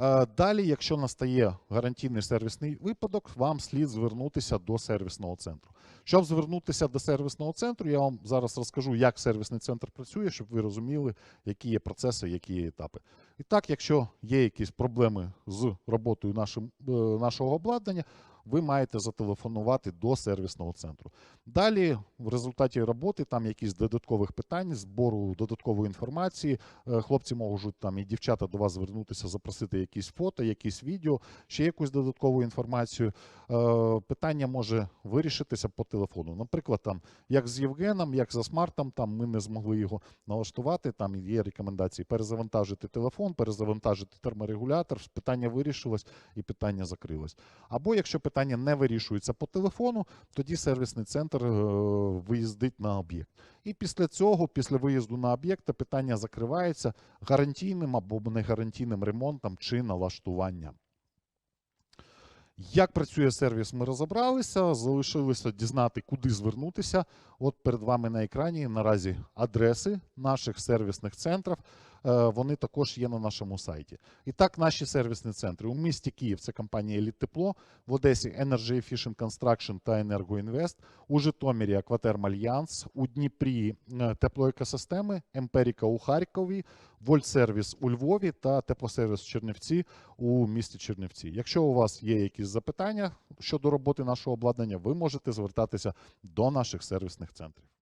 Е, Далі, якщо настає гарантійний сервісний випадок, вам слід звернутися до сервісного центру. Щоб звернутися до сервісного центру, я вам зараз розкажу, як сервісний центр працює, щоб ви розуміли, які є процеси, які є етапи. І так, якщо є якісь проблеми з роботою нашим, е, нашого обладнання, ви маєте зателефонувати до сервісного центру. Далі, в результаті роботи, там якісь додаткових питань, збору додаткової інформації, е, хлопці можуть там і дівчата до вас звернутися, запросити якісь фото, якісь відео, ще якусь додаткову інформацію. Е, Питання може вирішитися по телефону. Наприклад, там як з Євгеном, як за смартом, там ми не змогли його налаштувати. Там є рекомендації перезавантажити телефон, перезавантажити терморегулятор. Питання вирішилось і питання закрилось. Або якщо питання не вирішується по телефону, тоді сервісний центр е, виїздить на об'єкт. І після цього, після виїзду на об'єкт, питання закривається гарантійним або негарантійним ремонтом чи налаштуванням. Як працює сервіс, ми розібралися. Залишилося дізнати, куди звернутися. От перед вами на екрані наразі адреси наших сервісних центрів. Е, Вони також є на нашому сайті. І так, наші сервісні центри у місті Київ це компанія Еліт Тепло, в Одесі Energy Efficient Construction та Енергоінвест, у Житомирі Акватерм Альянс, у Дніпрі е, теплоекосистеми, Емперіка у Харкові, Вольтсервіс у Львові та теплосервіс Чернівці у місті Чернівці. Якщо у вас є якісь запитання щодо роботи нашого обладнання, ви можете звертатися до наших сервісних центрів.